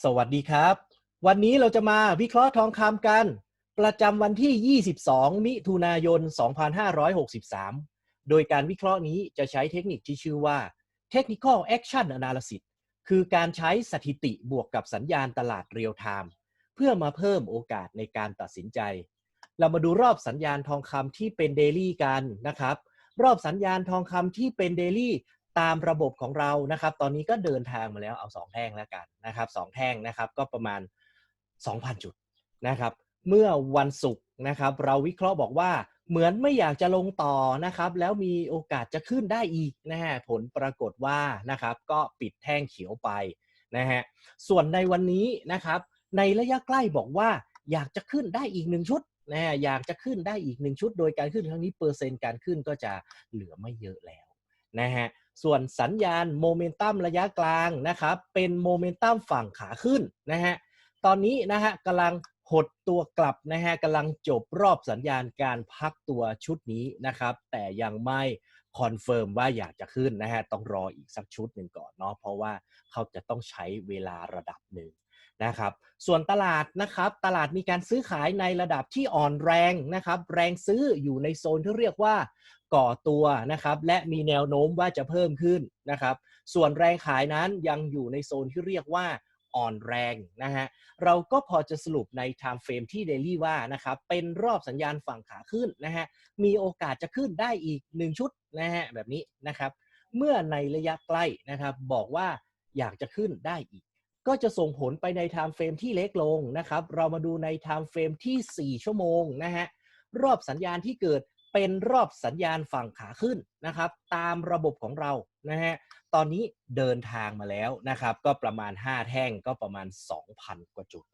สวัสดีครับ วันนี้เราจะมาวิเคราะห์ทองคำกัน ประจำวันที่ 22 มิถุนายน 2563 โดยการวิเคราะห์นี้จะใช้เทคนิคที่ชื่อว่า Technical Action Analysis คือการใช้สถิติบวกกับสัญญาณตลาดเรียลไทม์เพื่อมาเพิ่มโอกาสในการตัดสินใจ เรามาดูรอบสัญญาณทองคำที่เป็นเดลี่กันนะครับ รอบสัญญาณทองคำที่เป็นเดลี่ ตามระบบของเรานะครับ ตอนนี้ก็เดินทางมาแล้วเอา 2 แท่งแล้วกันนะครับสแท่งนะครับก็ประมาณ 2,000 จุดนะครับ เมื่อวันศุกร์นะครับ เราวิเคราะห์บอกว่าเหมือนไม่อยากจะลงต่อนะครับ แล้วมีโอกาสจะขึ้นได้อีกนะฮะผลปรากฏว่านะครับ ก็ปิดแท่งเขียวไปนะฮะส่วนในวันนี้นะครับ ในระยะใกล้บอกว่าอยากจะขึ้นได้อีกหนึ่งชุดนะฮะอยากจะขึ้นได้อีกหนึ่งชุด โดยการขึ้นครั้งนี้เปอร์เซ็นต์การขึ้นก็จะเหลือไม่เยอะแล้ว นะฮะส่วนสัญญาณโมเมนตัมระยะกลางนะครับเป็นโมเมนตัมฝั่งขาขึ้นนะฮะตอนนี้นะฮะกำลังหดตัวกลับนะฮะกำลังจบรอบสัญญาณการพักตัวชุดนี้นะครับ แต่ยังไม่คอนเฟิร์มว่าอยากจะขึ้นนะฮะต้องรออีกสักชุดหนึ่งก่อนเนาะเพราะว่าเขาจะต้องใช้เวลาระดับหนึ่ง นะครับ ส่วนตลาดนะครับ ตลาดมีการซื้อขายในระดับที่อ่อนแรงนะครับ แรงซื้ออยู่ในโซนที่เรียกว่าก่อตัวนะครับ และมีแนวโน้มว่าจะเพิ่มขึ้นนะครับ ส่วนแรงขายนั้นยังอยู่ในโซนที่เรียกว่าอ่อนแรงนะฮะ เราก็พอจะสรุปใน time frame ที่ daily ว่านะครับ เป็นรอบสัญญาณฝั่งขาขึ้นนะฮะ มีโอกาสจะขึ้นได้อีก 1 ชุดนะฮะแบบนี้นะครับ เมื่อในระยะใกล้นะครับบอกว่าอยากจะขึ้นได้อีก ก็จะส่งผลไปใน time frame ที่เล็กลงนะครับ เรามาดูใน time frame ที่ 4 ชั่วโมงนะฮะ รอบสัญญาณที่เกิดเป็นรอบสัญญาณฝั่งขาขึ้นนะครับ ตามระบบของเรานะฮะ ตอนนี้เดินทางมาแล้วนะครับ ก็ประมาณ 5 แท่งก็ประมาณ 2,000 กว่าจุด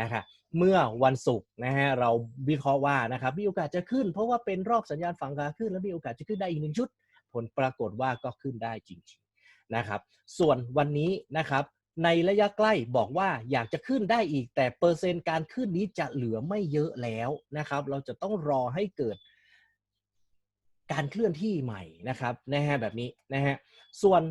นะครับเมื่อวันศุกร์นะฮะเราวิเคราะห์ว่านะครับมีโอกาสจะขึ้น เพราะว่าเป็นรอบสัญญาณฝั่งขาขึ้น แล้วมีโอกาสจะขึ้นได้อีกหนึ่งชุด ผลปรากฏว่าก็ขึ้นได้จริงๆนะครับ ส่วนวันนี้นะครับ ในระยะใกล้บอกว่าอยากจะขึ้นได้อีก แต่เปอร์เซ็นต์การขึ้นนี้จะเหลือไม่เยอะแล้วนะครับ เราจะต้องรอให้เกิดการเคลื่อนที่ใหม่นะครับนะฮะแบบนี้นะฮะส่วน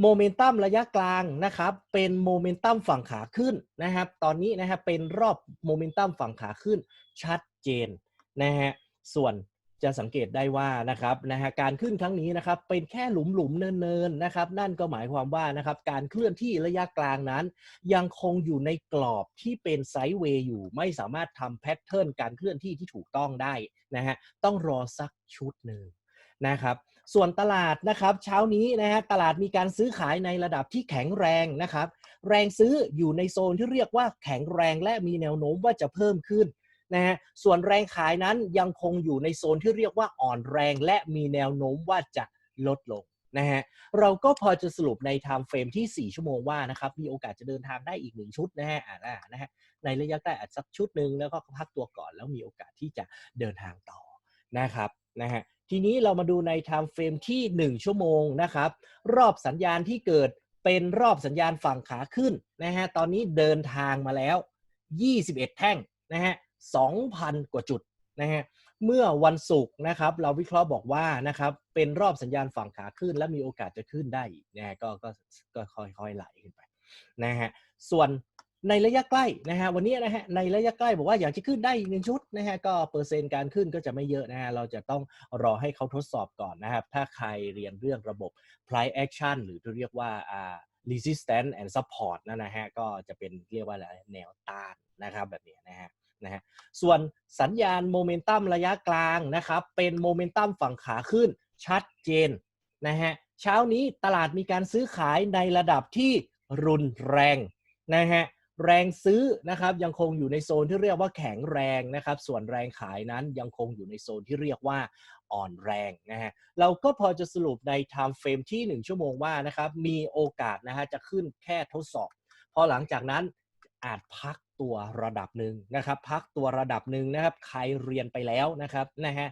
โมเมนตัมระยะกลางนะครับ เป็นโมเมนตัมฝั่งขาขึ้นนะครับ ตอนนี้นะฮะเป็นรอบโมเมนตัมฝั่งขาขึ้นชัดเจนนะฮะส่วน จะสังเกตได้ว่านะครับนะฮะการขึ้นครั้งนี้นะครับเป็นแค่หลุมหลุมเนินๆนะครับ นั่นก็หมายความว่านะครับการเคลื่อนที่ระยะกลางนั้น ยังคงอยู่ในกรอบที่เป็นไซด์เวย์อยู่ ไม่สามารถทำแพทเทิร์นการเคลื่อนที่ที่ถูกต้องได้นะฮะต้องรอสักชุดหนึ่งนะครับส่วนตลาดนะครับเช้านี้นะฮะตลาดมีการซื้อขายในระดับที่แข็งแรงนะครับ แรงซื้ออยู่ในโซนที่เรียกว่าแข็งแรงและมีแนวโน้มว่าจะเพิ่มขึ้น นะฮะส่วนแรงขายนั้นยังคงอยู่ในโซนที่เรียกว่าอ่อนแรงและมีแนวโน้มว่าจะลดลงนะฮะเราก็พอจะสรุปใน time frame ที่ 4 ชั่วโมงว่านะครับมีโอกาสจะเดินทางได้อีกหนึ่งชุดนะฮะอ่านะฮะในระยะใกล้อาจสักชุดหนึ่งแล้วก็พักตัวก่อนแล้วมีโอกาสที่จะเดินทางต่อนะครับนะฮะทีนี้เรามาดูใน time frame ที่ 1 ชั่วโมงนะครับรอบสัญญาณที่เกิดเป็นรอบสัญญาณฝั่งขาขึ้นนะฮะตอนนี้เดินทางมาแล้ว 21 แท่งนะฮะ 2,000 กว่าจุดนะฮะเมื่อวันศุกร์นะครับเราวิเคราะห์บอกว่านะครับเป็นรอบสัญญาณฝั่งขาขึ้น และมีโอกาสจะขึ้นได้นะฮะก็ก็ก็ค่อยๆไหลขึ้นไปนะฮะส่วนในระยะใกล้นะฮะวันนี้นะฮะในระยะใกล้บอกว่าอยากจะขึ้นได้อีกหนึ่งชุดนะฮะก็เปอร์เซ็นต์การขึ้นก็จะไม่เยอะนะฮะเราจะต้องรอให้เขาทดสอบก่อนนะครับ ถ้าใครเรียนเรื่องระบบ price action หรือที่เรียกว่าอ่า resistance and support นั่นนะฮะก็จะเป็นเรียกว่าอะไรแนวต้านนะครับแบบนี้นะฮะ นะฮะส่วนสัญญาณโมเมนตัมระยะกลางนะครับเป็นโมเมนตัมฝั่งขาขึ้นชัดเจนนะฮะเช้านี้ตลาดมีการซื้อขายในระดับที่รุนแรงนะฮะแรงซื้อนะครับยังคงอยู่ในโซนที่เรียกว่าแข็งแรงนะครับส่วนแรงขายนั้นยังคงอยู่ในโซนที่เรียกว่าอ่อนแรงนะฮะเราก็พอจะสรุปใน time frame ที่ 1 ชั่วโมงว่านะครับมีโอกาสนะฮะจะขึ้นแค่ทดสอบ พอหลังจากนั้นอาจพัก ตัวระดับหนึ่งนะครับ พักตัวระดับหนึ่งนะครับ ใครเรียนไปแล้วนะครับนะฮะ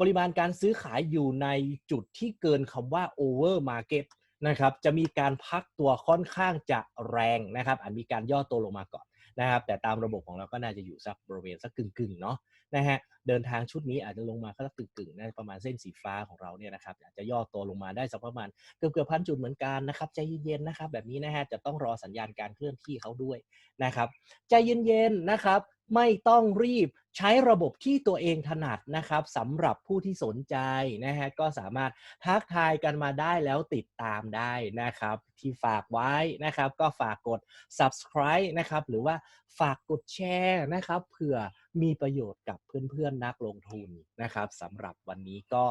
ปริมาณการซื้อขายอยู่ในจุดที่เกินคำว่า over market นะครับ จะมีการพักตัวค่อนข้างจะแรงนะครับอาจมีการย่อตัวลงมาก่อนนะครับ แต่ตามระบบของเราก็น่าจะอยู่สักบริเวณสักกึ่งๆเนาะนะฮะ เดินทางชุดนี้อาจจะลงมาก็กึ่งๆนะประมาณเส้นสีฟ้าของเราเนี่ยนะครับอาจจะย่อตัวลงมาได้สักประมาณเกือบเกือบพันจุดเหมือนกันนะครับใจเย็นๆนะครับ แบบนี้นะฮะจะต้องรอสัญญาณการเคลื่อนที่เขาด้วยนะครับ ใจเย็นๆนะครับไม่ต้องรีบใช้ระบบที่ตัวเองถนัดนะครับสำหรับผู้ที่สนใจนะฮะก็สามารถทักทายกันมาได้แล้วติดตามได้นะครับ ที่ฝากไว้นะครับ ก็ฝากกด subscribe นะครับ หรือว่าฝากกดแชร์นะครับเผื่อ มีประโยชน์กับเพื่อนๆนักลงทุนนะครับสำหรับวันนี้ก็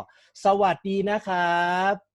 สวัสดีนะครับ